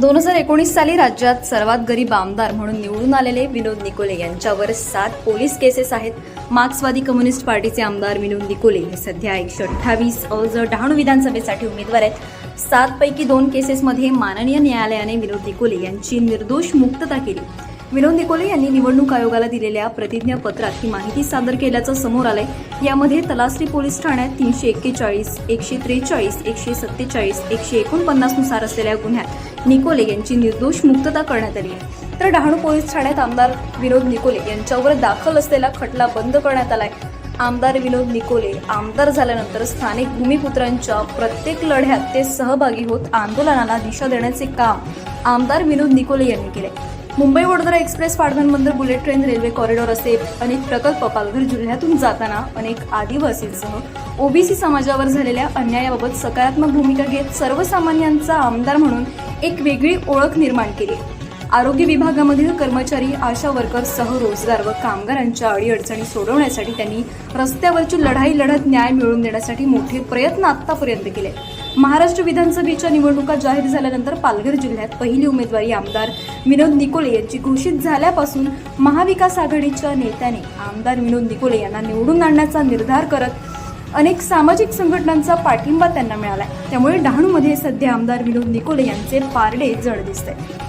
दोन हजार एकोणीस साली राज्यात सर्वात गरीब आमदार म्हणून निवडून आलेले विनोद निकोले यांच्यावर सात पोलीस केसेस आहेत. मार्क्सवादी कम्युनिस्ट पार्टीचे आमदार विनोद निकोले हे सध्या एकशे अठ्ठावीस अज डहाणू विधानसभेसाठी उमेदवार आहेत. सात पैकी दोन केसेसमध्ये माननीय न्यायालयाने विनोद निकोले यांची निर्दोष मुक्तता केली. विनोद निकोले यांनी निवडणूक आयोगाला दिलेल्या प्रतिज्ञापत्रात ही माहिती सादर केल्याचं समोर आलंय. यामध्ये तलासरी पोलीस ठाण्यात तीनशे एक्केचाळीस एकशे त्रेचाळीस एकशे सत्तेचाळीस एकशे एकोणपन्नासनुसार असलेल्या गुन्ह्यात निकोले यांची निर्दोष मुक्तता करण्यात आली आहे. तर डहाणू पोलीस ठाण्यात आमदार विनोद निकोले यांच्यावर दाखल असलेला खटला बंद करण्यात आलाय. आमदार विनोद निकोले आमदार झाल्यानंतर स्थानिक भूमिपुत्रांच्या प्रत्येक लढ्यात ते सहभागी होत आंदोलनाला दिशा देण्याचे काम आमदार विनोद निकोले यांनी केले मुंबई वडोदरा एक्सप्रेस पाटबंदर बुलेट ट्रेन रेल्वे कॉरिडॉर असे अनेक प्रकल्प पालघर जिल्ह्यातून जाताना अनेक आदिवासींसह ओबीसी समाजावर झालेल्या अन्यायाबाबत सकारात्मक भूमिका घेत सर्वसामान्यांचा आमदार म्हणून एक वेगळी ओळख निर्माण केली आरोग्य विभागामधील कर्मचारी आशा वर्कर्ससह रोजगार व कामगारांच्या अडीअडचणी सोडवण्यासाठी त्यांनी रस्त्यावरची लढाई लढत न्याय मिळवून देण्यासाठी मोठे प्रयत्न आतापर्यंत केले. महाराष्ट्र विधानसभेच्या निवडणुका जाहीर झाल्यानंतर पालघर जिल्ह्यात पहिली उमेदवारी आमदार विनोद निकोले यांची घोषित झाल्यापासून महाविकास आघाडीच्या नेत्याने आमदार विनोद निकोले यांना निवडून आणण्याचा निर्धार करत अनेक सामाजिक संघटनांचा पाठिंबा त्यांना मिळालाय. त्यामुळे डहाणूमध्ये सध्या आमदार विनोद निकोले यांचे पारडे जड दिसते